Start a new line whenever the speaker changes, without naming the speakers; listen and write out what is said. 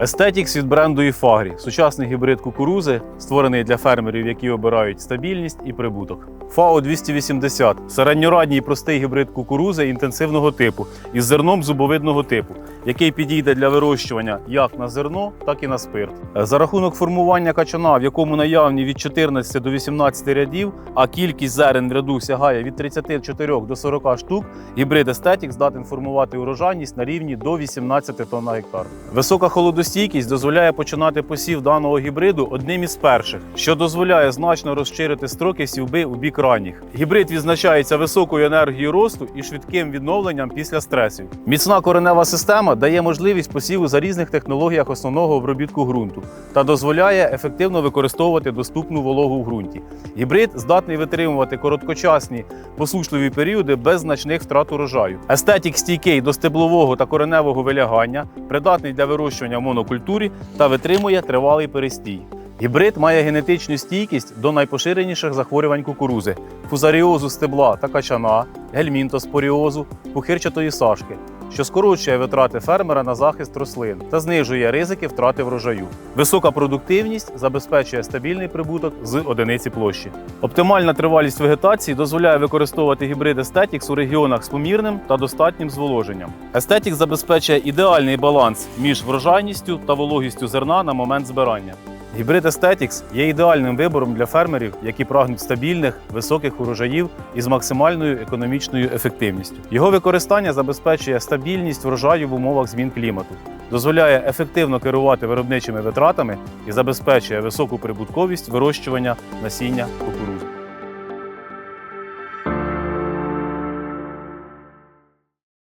Aesthetics від бренду Ifagri – сучасний гібрид кукурузи, створений для фермерів, які обирають стабільність і прибуток. FAO 280 середньорадній простий гібрид кукурузи інтенсивного типу із зерном зубовидного типу, який підійде для вирощування як на зерно, так і на спирт. За рахунок формування качана, в якому наявні від 14 до 18 рядів, а кількість зерен в ряду сягає від 34 до 40 штук, гібрид Aesthetic здатен формувати урожайність на рівні до 18 тонн на гектар. Висока холодостійкість дозволяє починати посів даного гібриду одним із перших, що дозволяє значно розширити строки сівби у бік ранніх. Гібрид відзначається високою енергією росту і швидким відновленням після стресів. Міцна коренева система дає можливість посіву за різних технологіях основного обробітку ґрунту та дозволяє ефективно використовувати доступну вологу в ґрунті. Гібрид здатний витримувати короткочасні посушливі періоди без значних втрат урожаю. Естетік стійкий до стеблового та кореневого вилягання, придатний для вирощування в монокультурі та витримує тривалий перестій. Гібрид має генетичну стійкість до найпоширеніших захворювань кукурузи: фузаріозу стебла та качана, гельмінтоспоріозу, пухирчатої сашки, що скорочує витрати фермера на захист рослин та знижує ризики втрати врожаю. Висока продуктивність забезпечує стабільний прибуток з одиниці площі. Оптимальна тривалість вегетації дозволяє використовувати гібрид Aesthetics у регіонах з помірним та достатнім зволоженням. Aesthetics забезпечує ідеальний баланс між врожайністю та вологістю зерна на момент збирання. Гібрид Aesthetics є ідеальним вибором для фермерів, які прагнуть стабільних, високих урожаїв із максимальною економічною ефективністю. Його використання забезпечує стабільність врожаю в умовах змін клімату, дозволяє ефективно керувати виробничими витратами і забезпечує високу прибутковість вирощування насіння кукурудзи.